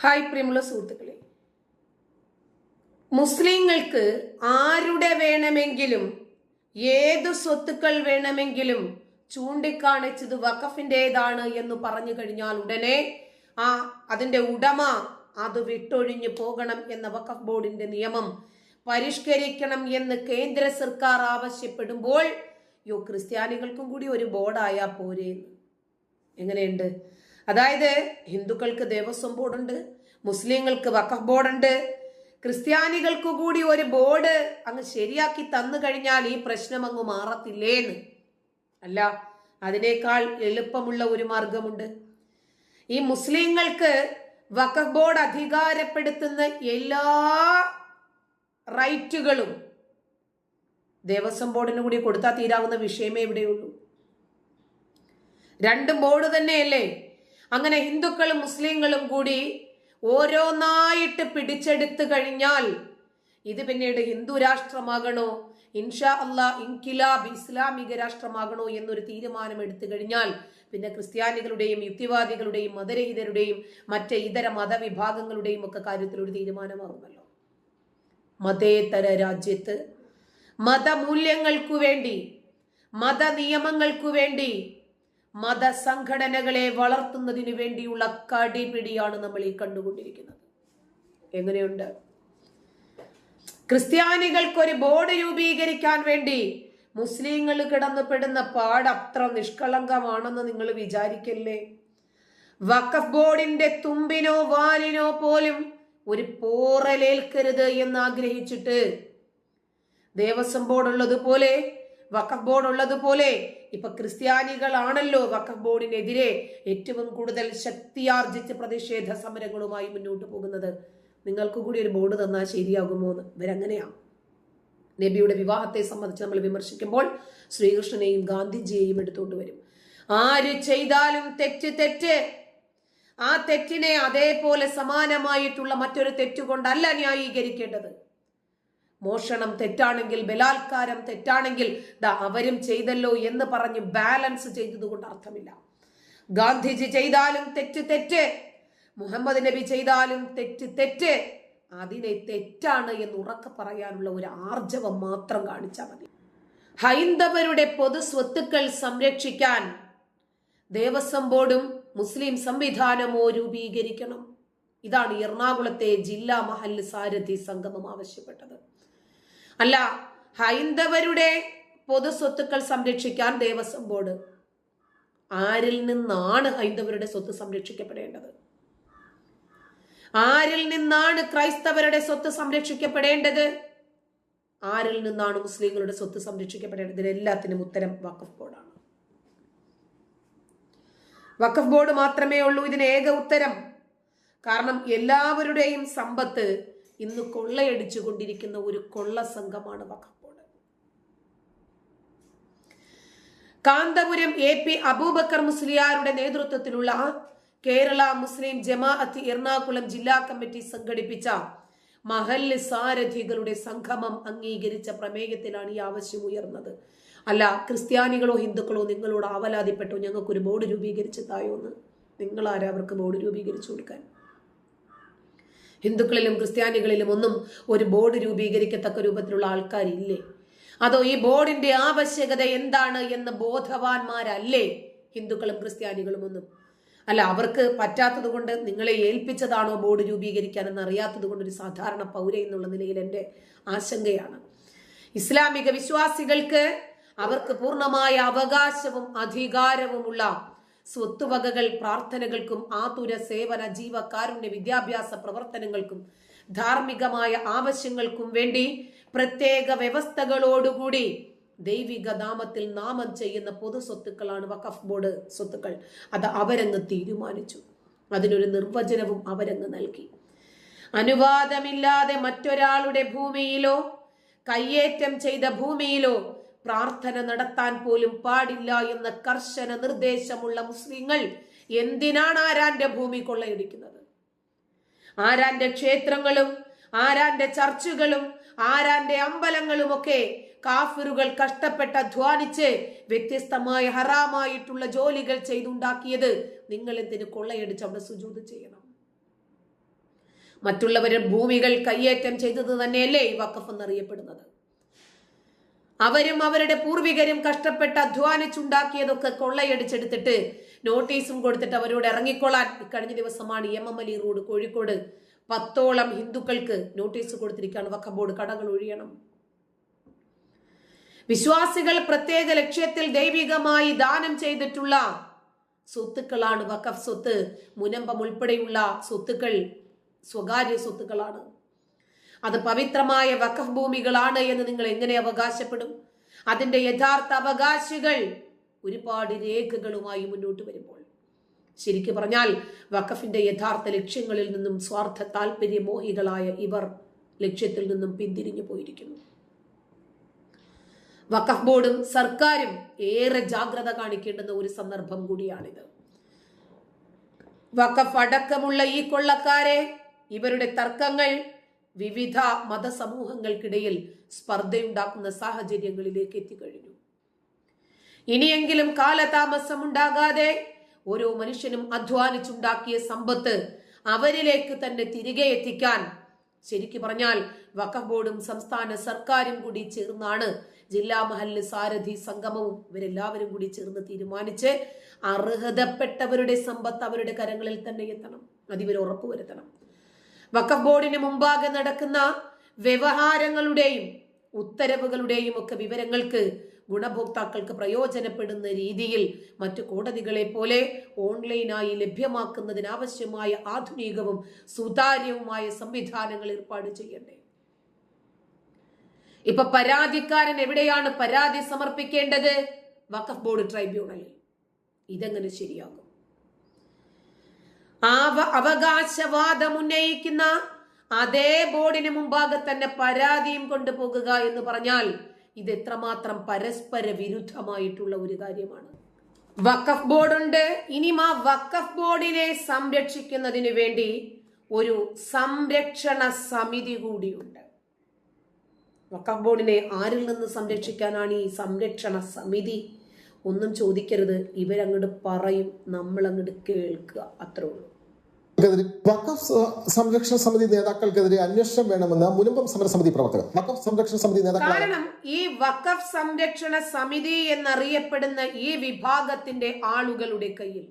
Hi പ്രിയമുള്ള സുഹൃത്തുക്കളെ. മുസ്ലിങ്ങൾക്ക് ആരുടെ വേണമെങ്കിലും ഏത് സ്വത്തുക്കൾ വേണമെങ്കിലും ചൂണ്ടിക്കാണിച്ചത് വഖഫിന്റെതാണ് എന്ന് പറഞ്ഞു കഴിഞ്ഞാൽ ഉടനെ ആ അതിന്റെ ഉടമ അത് വിട്ടൊഴിഞ്ഞു പോകണം എന്ന വഖഫ് ബോർഡിന്റെ നിയമം പരിഷ്കരിക്കണം എന്ന് കേന്ദ്ര സർക്കാർ ആവശ്യപ്പെടുമ്പോൾ യോ ക്രിസ്ത്യാനികൾക്കും കൂടി ഒരു ബോർഡായാൽ പോരേ എങ്ങനെയുണ്ട്? അതായത് ഹിന്ദുക്കൾക്ക് ദേവസ്വം ബോർഡുണ്ട് മുസ്ലിങ്ങൾക്ക് വഖഫ് ബോർഡുണ്ട് ക്രിസ്ത്യാനികൾക്ക് കൂടി ഒരു ബോർഡ് അങ്ങ് ശരിയാക്കി തന്നു കഴിഞ്ഞാൽ ഈ പ്രശ്നം അങ്ങ് മാറത്തില്ലേന്ന്. അല്ല അതിനേക്കാൾ എളുപ്പമുള്ള ഒരു മാർഗമുണ്ട്. ഈ മുസ്ലിങ്ങൾക്ക് വഖഫ് ബോർഡ് അധികാരപ്പെടുത്തുന്ന എല്ലാ റൈറ്റുകളും ദേവസ്വം ബോർഡിന് കൂടി കൊടുത്താൽ തീരാവുന്ന വിഷയമേ ഇവിടെയുള്ളൂ. രണ്ടും ബോർഡ് തന്നെയല്ലേ? അങ്ങനെ ഹിന്ദുക്കളും മുസ്ലിങ്ങളും കൂടി ഓരോന്നായിട്ട് പിടിച്ചെടുത്തു കഴിഞ്ഞാൽ ഇത് പിന്നീട് ഹിന്ദു രാഷ്ട്രമാകണോ ഇൻഷാ അള്ളാ ഇൻകിലാബ് ഇസ്ലാമിക രാഷ്ട്രമാകണോ എന്നൊരു തീരുമാനം എടുത്തു കഴിഞ്ഞാൽ പിന്നെ ക്രിസ്ത്യാനികളുടെയും യുക്തിവാദികളുടെയും മതരഹിതരുടെയും മറ്റ് ഇതര മതവിഭാഗങ്ങളുടെയും ഒക്കെ കാര്യത്തിൽ ഒരു തീരുമാനമാകുമല്ലോ മതേതര രാജ്യത്ത് മതമൂല്യങ്ങൾക്കു വേണ്ടി മത നിയമങ്ങൾക്കു വേണ്ടി മതസംഘടനകളെ വളർത്തുന്നതിനു വേണ്ടിയുള്ള കടിപിടിയാണ് നമ്മൾ ഈ കണ്ടുകൊണ്ടിരിക്കുന്നത്. എങ്ങനെയുണ്ട്? ക്രിസ്ത്യാനികൾക്ക് ഒരു ബോർഡ് രൂപീകരിക്കാൻ വേണ്ടി മുസ്ലിങ്ങൾ കിടന്നുപെടുന്ന പാട് അത്ര നിഷ്കളങ്കമാണെന്ന് നിങ്ങൾ വിചാരിക്കല്ലേ? വഖഫ് ബോർഡിന്റെ തുമ്പിനോ വാലിനോ പോലും ഒരു പോറലേൽക്കരുത് എന്ന് ആഗ്രഹിച്ചിട്ട് ദേവസ്വം ബോർഡ് ഉള്ളതുപോലെ വഖഫ് ബോർഡ് ഉള്ളതുപോലെ ഇപ്പൊ ക്രിസ്ത്യാനികളാണല്ലോ വഖഫ് ബോർഡിനെതിരെ ഏറ്റവും കൂടുതൽ ശക്തിയാർജിച്ച് പ്രതിഷേധ സമരങ്ങളുമായി മുന്നോട്ട് പോകുന്നത്. നിങ്ങൾക്ക് കൂടി ഒരു ബോർഡ് തന്നാൽ ശരിയാകുമോ എന്ന്. ഇവരങ്ങനെയാണ് നബിയുടെ വിവാഹത്തെ സംബന്ധിച്ച് നമ്മൾ വിമർശിക്കുമ്പോൾ ശ്രീകൃഷ്ണനെയും ഗാന്ധിജിയെയും എടുത്തുകൊണ്ട് വരും. ആര് ചെയ്താലും തെറ്റ് തെറ്റ്. ആ തെറ്റിനെ അതേപോലെ സമാനമായിട്ടുള്ള മറ്റൊരു തെറ്റുകൊണ്ടല്ല ന്യായീകരിക്കേണ്ടത്. മോഷണം തെറ്റാണെങ്കിൽ ബലാത്കാരം തെറ്റാണെങ്കിൽ അവരും ചെയ്തല്ലോ എന്ന് പറഞ്ഞ് ബാലൻസ് ചെയ്തതുകൊണ്ട് അർത്ഥമില്ല. ഗാന്ധിജി ചെയ്താലും തെറ്റ് തെറ്റ് മുഹമ്മദ് നബി ചെയ്താലും തെറ്റ് തെറ്റ് അതിനെ തെറ്റാണ് എന്ന് ഉറക്കെ പറയാനുള്ള ഒരു ആർജവം മാത്രം കാണിച്ചാൽ മതി. ഹൈന്ദവരുടെ പൊതു സ്വത്തുക്കൾ സംരക്ഷിക്കാൻ ദേവസ്വം ബോർഡും മുസ്ലിം സംവിധാനമോ രൂപീകരിക്കണം. ഇതാണ് എറണാകുളത്തെ ജില്ലാ മഹല്ല് സാരഥി സംഗമം ആവശ്യപ്പെട്ടത്. അല്ല ഹൈന്ദവരുടെ പൊതു സ്വത്തുക്കൾ സംരക്ഷിക്കാൻ ദേവസ്വം ബോർഡ്. ആരിൽ നിന്നാണ് ഹൈന്ദവരുടെ സ്വത്ത് സംരക്ഷിക്കപ്പെടേണ്ടത്? ആരിൽ നിന്നാണ് ക്രൈസ്തവരുടെ സ്വത്ത് സംരക്ഷിക്കപ്പെടേണ്ടത്? ആരിൽ നിന്നാണ് മുസ്ലിങ്ങളുടെ സ്വത്ത് സംരക്ഷിക്കപ്പെടേണ്ടത്? ഇതിനെല്ലാത്തിനും ഉത്തരം വഖഫ് ബോർഡാണ്. വഖഫ് ബോർഡ് മാത്രമേ ഉള്ളൂ ഇതിന് ഏക ഉത്തരം. കാരണം എല്ലാവരുടെയും സമ്പത്ത് ഇന്ന് കൊള്ളയടിച്ചു കൊണ്ടിരിക്കുന്ന ഒരു കൊള്ള സംഘമാണ് വഖഫ് കാന്തപുരം എ പി അബൂബക്കർ മുസ്ലിയാരുടെ നേതൃത്വത്തിലുള്ള കേരള മുസ്ലിം ജമാഅത്ത് എറണാകുളം ജില്ലാ കമ്മിറ്റി സംഘടിപ്പിച്ച മഹല്ല് സാരഥികളുടെ സംഗമം അംഗീകരിച്ച പ്രമേയത്തിലാണ് ഈ ആവശ്യം ഉയർന്നത്. അല്ല ക്രിസ്ത്യാനികളോ ഹിന്ദുക്കളോ നിങ്ങളോട് ആവലാതിപ്പെട്ടോ? ഞങ്ങൾക്കൊരു ബോർഡ് രൂപീകരിച്ച് തായോ എന്ന് ബോർഡ് രൂപീകരിച്ചു കൊടുക്കാൻ? ഹിന്ദുക്കളിലും ക്രിസ്ത്യാനികളിലും ഒന്നും ഒരു ബോർഡ് രൂപീകരിക്കത്തക്ക രൂപത്തിലുള്ള ആൾക്കാരില്ലേ? അതോ ഈ ബോർഡിന്റെ ആവശ്യകത എന്താണ് എന്ന് ബോധവാന്മാരല്ലേ ഹിന്ദുക്കളും ക്രിസ്ത്യാനികളും ഒന്നും? അല്ല അവർക്ക് പറ്റാത്തത് കൊണ്ട് നിങ്ങളെ ഏൽപ്പിച്ചതാണോ ബോർഡ് രൂപീകരിക്കാൻ എന്ന് അറിയാത്തത് കൊണ്ട് ഒരു സാധാരണ പൗര എന്നുള്ള നിലയിൽ എന്റെ ആശങ്കയാണ്. ഇസ്ലാമിക വിശ്വാസികൾക്ക് അവർക്ക് പൂർണമായ അവകാശവും അധികാരവുമുള്ള സ്വത്തുവകകൾ പ്രാർത്ഥനകൾക്കും ആതുര സേവന ജീവകാരുണ്യ വിദ്യാഭ്യാസ പ്രവർത്തനങ്ങൾക്കും ധാർമ്മികമായ ആവശ്യങ്ങൾക്കും വേണ്ടി പ്രത്യേക വ്യവസ്ഥകളോടുകൂടി ദൈവിക നാമത്തിൽ നാമം ചെയ്യുന്ന പൊതു സ്വത്തുക്കളാണ് വഖഫ് ബോർഡ് സ്വത്തുക്കൾ. അത് അവരങ്ങ് തീരുമാനിച്ചു. അതിനൊരു നിർവചനവും അവരങ്ങ് നൽകി. അനുവാദമില്ലാതെ മറ്റൊരാളുടെ ഭൂമിയിലോ കയ്യേറ്റം ചെയ്ത ഭൂമിയിലോ പ്രാർത്ഥന നടത്താൻ പോലും പാടില്ല എന്ന കർശന നിർദ്ദേശമുള്ള മുസ്ലിങ്ങൾ എന്തിനാണ് ആരാന്റെ ഭൂമി കൊള്ളയടിക്കുന്നത്? ആരാന്റെ ക്ഷേത്രങ്ങളും ആരാന്റെ ചർച്ചുകളും ആരാന്റെ അമ്പലങ്ങളും ഒക്കെ കാഫിറുകൾ കഷ്ടപ്പെട്ട് അധ്വാനിച്ച് വ്യത്യസ്തമായ ഹറാമായിട്ടുള്ള ജോലികൾ ചെയ്തുണ്ടാക്കിയത് നിങ്ങൾ എന്തിന് കൊള്ളയടിച്ച് അവിടെ സുജൂത് ചെയ്യണം? മറ്റുള്ളവരുടെ ഭൂമികൾ കയ്യേറ്റം ചെയ്തത് തന്നെയല്ലേ ഈ വക്കഫ് എന്നറിയപ്പെടുന്നത്? അവരും അവരുടെ പൂർവികരും കഷ്ടപ്പെട്ട് അധ്വാനിച്ചുണ്ടാക്കിയതൊക്കെ കൊള്ളയടിച്ചെടുത്തിട്ട് നോട്ടീസും കൊടുത്തിട്ട് അവരോട് ഇറങ്ങിക്കൊള്ളാൻ കഴിഞ്ഞ ദിവസമാണ് M M Ali road Kozhikode. പത്തോളം ഹിന്ദുക്കൾക്ക് നോട്ടീസ് കൊടുത്തിരിക്കുകയാണ്. വക്കം ബോർഡ് കടകൾ ഒഴിയണം. വിശ്വാസികൾ പ്രത്യേക ലക്ഷ്യത്തിൽ ദൈവികമായി ദാനം ചെയ്തിട്ടുള്ള സ്വത്തുക്കളാണ് വഖഫ് സ്വത്ത്. മുനമ്പം ഉൾപ്പെടെയുള്ള സ്വത്തുക്കൾ സ്വകാര്യ സ്വത്തുക്കളാണ്. അത് പവിത്രമായ വഖഫ് ഭൂമികളാണ് എന്ന് നിങ്ങൾ എങ്ങനെ അവകാശപ്പെടും? അതിന്റെ യഥാർത്ഥ അവകാശികൾ ഒരുപാട് രേഖകളുമായി മുന്നോട്ട് വരുമ്പോൾ. ശരിക്കു പറഞ്ഞാൽ വഖഫിന്റെ യഥാർത്ഥ ലക്ഷ്യങ്ങളിൽ നിന്നും സ്വാർത്ഥ താല്പര്യമോഹികളായ ഇവർ ലക്ഷ്യത്തിൽ നിന്നും പിന്തിരിഞ്ഞു പോയിരിക്കുന്നു. വഖഫ് ബോർഡും സർക്കാരും ഏറെ ജാഗ്രത കാണിക്കേണ്ടുന്ന ഒരു സന്ദർഭം കൂടിയാണിത്. വഖഫ് അടക്കമുള്ള ഈ കൊള്ളക്കാരെ ഇവരുടെ തർക്കങ്ങൾ വിവിധ മതസമൂഹങ്ങൾക്കിടയിൽ സ്പർദ്ധയുണ്ടാക്കുന്ന സാഹചര്യങ്ങളിലേക്ക് എത്തിക്കഴിഞ്ഞു. ഇനിയെങ്കിലും കാലതാമസം ഉണ്ടാകാതെ ഓരോ മനുഷ്യനും അധ്വാനിച്ചുണ്ടാക്കിയ സമ്പത്ത് അവരിലേക്ക് തന്നെ തിരികെ എത്തിക്കാൻ ശരിക്കു പറഞ്ഞാൽ വഖഫ് ബോർഡും സംസ്ഥാന സർക്കാരും കൂടി ചേർന്നാണ് ജില്ലാ മഹല്ല് സാരഥി സംഗമവും ഇവരെല്ലാവരും കൂടി ചേർന്ന് തീരുമാനിച്ച് അർഹതപ്പെട്ടവരുടെ സമ്പത്ത് അവരുടെ കരങ്ങളിൽ തന്നെ എത്തണം. അതിവർ ഉറപ്പുവരുത്തണം. വഖഫ് ബോർഡിന് മുമ്പാകെ നടക്കുന്ന വ്യവഹാരങ്ങളുടെയും ഉത്തരവുകളുടെയും ഒക്കെ വിവരങ്ങൾക്ക് ഗുണഭോക്താക്കൾക്ക് പ്രയോജനപ്പെടുന്ന രീതിയിൽ മറ്റു കോടതികളെ പോലെ ഓൺലൈനായി ലഭ്യമാക്കുന്നതിനാവശ്യമായ ആധുനികവും സുതാര്യവുമായ സംവിധാനങ്ങൾ ഏർപ്പാട് ചെയ്യണ്ടേ? ഇപ്പൊ പരാതിക്കാരൻ എവിടെയാണ് പരാതി സമർപ്പിക്കേണ്ടത്? വഖഫ് ബോർഡ് ട്രൈബ്യൂണലിൽ. ഇതെങ്ങനെ ശരിയാകും? ആവ അവകാശവാദം ഉന്നയിക്കുന്ന അതേ ബോർഡിന് മുമ്പാകെ തന്നെ പരാതിയും കൊണ്ടുപോകുക എന്ന് പറഞ്ഞാൽ ഇത് എത്രമാത്രം പരസ്പര വിരുദ്ധമായിട്ടുള്ള ഒരു കാര്യമാണ്. വക്കഫ് ബോർഡുണ്ട്. ഇനിയും ആ വക്കഫ് ബോർഡിനെ സംരക്ഷിക്കുന്നതിന് വേണ്ടി ഒരു സംരക്ഷണ സമിതി കൂടിയുണ്ട്. വക്കഫ് ബോർഡിനെ ആരിൽ നിന്ന് സംരക്ഷിക്കാനാണ് ഈ സംരക്ഷണ സമിതി? ഒന്നും ചോദിക്കരുത്. ഇവരങ്ങോട്ട് പറയും. നമ്മളങ്ങോട്ട് കേൾക്കുക. അത്രേ ഉള്ളൂ. ക്കെതിരെ വഖഫ് സംരക്ഷണ സമിതി നേതാക്കൾക്കെതിരെ അന്വേഷണം വേണമെന്ന് മുനമ്പം സമരസമിതി പ്രവർത്തകർ. വഖഫ് സംരക്ഷണ സമിതി നേതാക്കൾ കാരണം ഈ വഖഫ് സംരക്ഷണ സമിതി എന്നറിയപ്പെടുന്ന ഈ വിഭാഗത്തിന്റെ ആളുകളുടെ കയ്യിൽ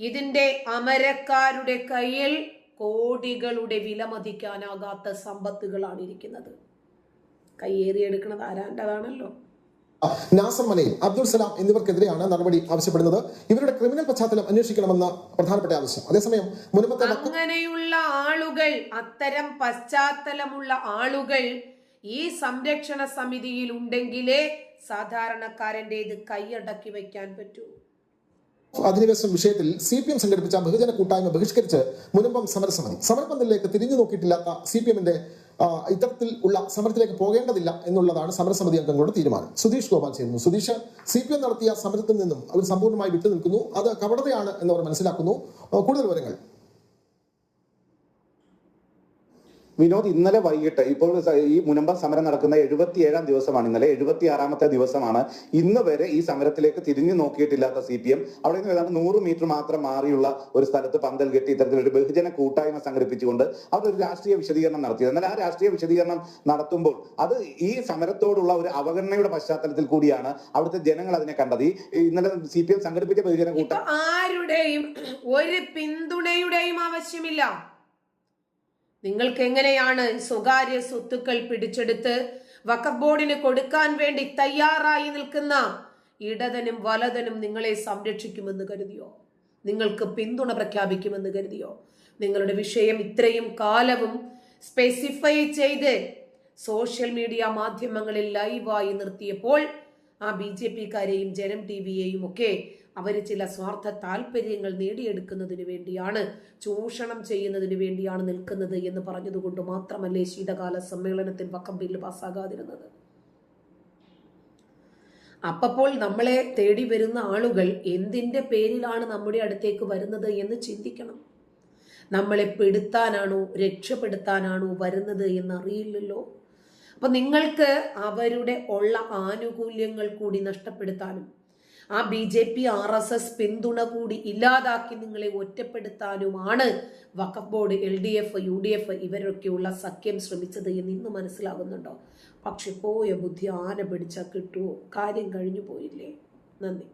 ഇതിന്റെ അമരക്കാരുടെ കയ്യിൽ കോടികളുടെ വിലമതിക്കാനാകാത്ത സമ്പത്തുകളാണ് ഇരിക്കുന്നത്. കയ്യേറിയെടുക്കുന്നത് ആരാന്റെതാണല്ലോ. നാസർ മനയിൽ അബ്ദുൾ സലാം എന്നിവർക്കെതിരെയാണ് നടപടി ആവശ്യപ്പെടുന്നത്. ഇവരുടെ ക്രിമിനൽ പശ്ചാത്തലം അന്വേഷിക്കണമെന്ന പ്രധാനപ്പെട്ട ആവശ്യം. അതേസമയം മുനമ്പത്തെ അങ്ങനെയുള്ള ആളുകൾ അത്തരം പശ്ചാത്തലമുള്ള ആളുകൾ ഈ സംരക്ഷണ സമിതിയിൽ ഉണ്ടെങ്കിലേ സാധാരണക്കാരന്റെ ഇത് കൈയടക്കി വെക്കാൻ പറ്റൂ. അധിനിവേശം വിഷയത്തിൽ സി പി എം സംഘടിപ്പിച്ച ബഹുജന കൂട്ടായ്മ ബഹിഷ്കരിച്ച് മുനമ്പം സമരസമിതി. സമരപന്തലിലേക്ക് തിരിഞ്ഞു നോക്കിയിട്ടില്ലാത്ത സി പി എമ്മിന്റെ ഇത്തരത്തിൽ ഉള്ള സമരത്തിലേക്ക് പോകേണ്ടതില്ല എന്നുള്ളതാണ് സമരസമിതി അംഗങ്ങളുടെ തീരുമാനം. സുധീഷ് ഗോപാൽ ചെയ്യുന്നു. സുധീഷ് സി പി എം നടത്തിയ സമരത്തിൽ നിന്നും അവർ സമ്പൂർണമായി വിട്ടുനിൽക്കുന്നു. അത് കപടതയാണ് എന്നവർ മനസ്സിലാക്കുന്നു. കൂടുതൽ വിവരങ്ങൾ. വിനോദ് ഇന്നലെ വൈകിട്ട് ഇപ്പോൾ ഈ മുനമ്പ സമരം നടക്കുന്ന എഴുപത്തിയേഴാം ദിവസമാണ്. ഇന്നലെ എഴുപത്തി ആറാമത്തെ ദിവസമാണ്. ഇന്ന് വരെ ഈ സമരത്തിലേക്ക് തിരിഞ്ഞു നോക്കിയിട്ടില്ലാത്ത സി പി എം അവിടെ നിന്ന് ഏതാണ്ട് നൂറ് മീറ്റർ മാത്രം മാറിയുള്ള ഒരു സ്ഥലത്ത് പന്തൽ കെട്ടി ഇത്തരത്തിലൊരു ബഹുജന കൂട്ടായ്മ സംഘടിപ്പിച്ചുകൊണ്ട് അവർ ഒരു രാഷ്ട്രീയ വിശദീകരണം നടത്തിയത് എന്നാൽ ആ രാഷ്ട്രീയ വിശദീകരണം നടത്തുമ്പോൾ അത് ഈ സമരത്തോടുള്ള ഒരു അവഗണനയുടെ പശ്ചാത്തലത്തിൽ കൂടിയാണ് അവിടുത്തെ ജനങ്ങൾ അതിനെ കണ്ടത്. ഈ ഇന്നലെ സി പി എം സംഘടിപ്പിച്ച ബഹുജന കൂട്ടായ്മ ആരുടെയും ഒരു പിന്തുണയുടെയും ആവശ്യമില്ല. നിങ്ങൾക്ക് എങ്ങനെയാണ് സ്വകാര്യ സ്വത്തുക്കൾ പിടിച്ചെടുത്ത് വഖഫ് ബോർഡിന് കൊടുക്കാൻ വേണ്ടി തയ്യാറായി നിൽക്കുന്ന ഇടതനും വലതനും നിങ്ങളെ സംരക്ഷിക്കുമെന്ന് കരുതിയോ? നിങ്ങൾക്ക് പിന്തുണ പ്രഖ്യാപിക്കുമെന്ന് കരുതിയോ? നിങ്ങളുടെ വിഷയം ഇത്രയും കാലവും സ്പെസിഫൈ ചെയ്ത് സോഷ്യൽ മീഡിയ മാധ്യമങ്ങളിൽ ലൈവായി നിർത്തിയപ്പോൾ ആ ബി ജെ പിക്കാരെയും ജനം ടി വിയെയും ഒക്കെ അവർ ചില സ്വാർത്ഥ താല്പര്യങ്ങൾ നേടിയെടുക്കുന്നതിന് വേണ്ടിയാണ് ചൂഷണം ചെയ്യുന്നതിന് വേണ്ടിയാണ് നിൽക്കുന്നത് എന്ന് പറഞ്ഞതുകൊണ്ട് മാത്രമല്ലേ ശീതകാല സമ്മേളനത്തിൽ വക്കം ബില്ല് പാസ്സാകാതിരുന്നത്? അപ്പോൾ നമ്മളെ തേടി വരുന്ന ആളുകൾ എന്തിന്റെ പേരിലാണ് നമ്മുടെ അടുത്തേക്ക് വരുന്നത് എന്ന് ചിന്തിക്കണം. നമ്മളെ പെടുത്താനാണോ രക്ഷപ്പെടുത്താനാണോ വരുന്നത് എന്നറിയില്ലല്ലോ. അപ്പൊ നിങ്ങൾക്ക് അവരുടെ ഉള്ള ആനുകൂല്യങ്ങൾ കൂടി നഷ്ടപ്പെടുത്താനും ആ B J P R S S പിന്തുണ കൂടി ഇല്ലാതാക്കി നിങ്ങളെ ഒറ്റപ്പെടുത്താനുമാണ് വഖഫ് board L D F U D F ഇവരൊക്കെയുള്ള സഖ്യം ശ്രമിച്ചത് എന്ന് ഇന്ന് മനസ്സിലാകുന്നുണ്ടോ? പക്ഷെ പോയ ബുദ്ധി ആന പിടിച്ചാൽ കിട്ടുമോ കാര്യം കഴിഞ്ഞു പോയില്ലേ? നന്ദി.